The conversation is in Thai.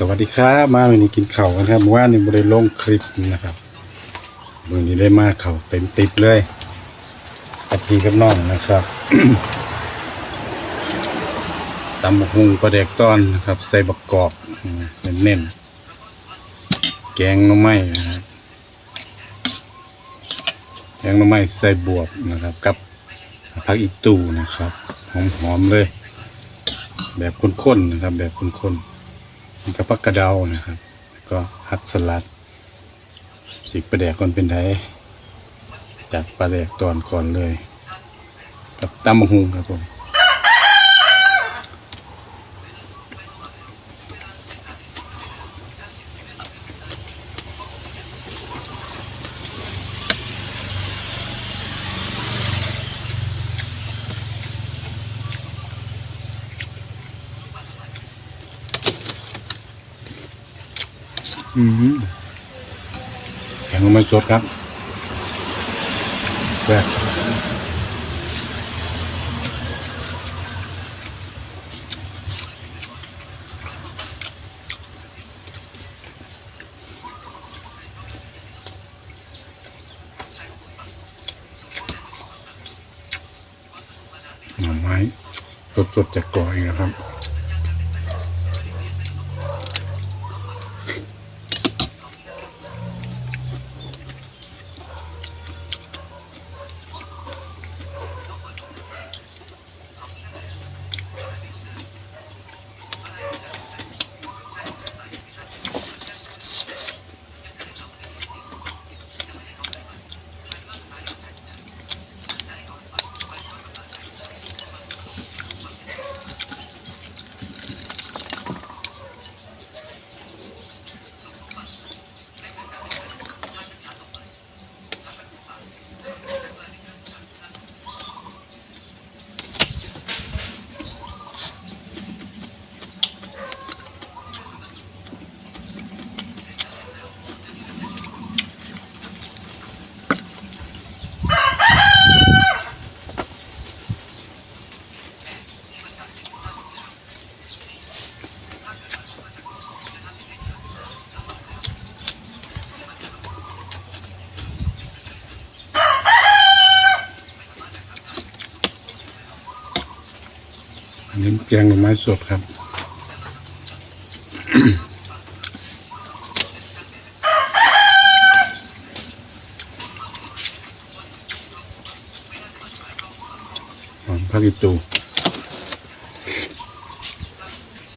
สวัสดีครับมาวันนี้กินเข้ากันครับเมื่อว่านนี้บริลงคลิปนะครับวันนี้ได้มาเข้าเต็มติดเลยกับพี่กับน้องนะครับตำบักหุงปลาแดกต้อนนะครับ ใส่บักกอกเน้นๆแกงน่อไม้นะครับแกงน่อไม้ใส่บวบนะครับ กับผักอีตูนะครับหอมๆเลย แบบข้นๆนะครับ แบบข้นๆ นี่ก็ปักกระเดานะครับก็หักสลัด สิกประแดกก่อนเป็นไดจัดประแดกตอนก่อนเลยกับตำมะฮุงครับผม อืมแข็งลงมาสดครับแซ่บหน่อไม้สดๆจากก่อเองนะครับ อันนี้แกงหน่อไม้สดครับหอมผักอีตู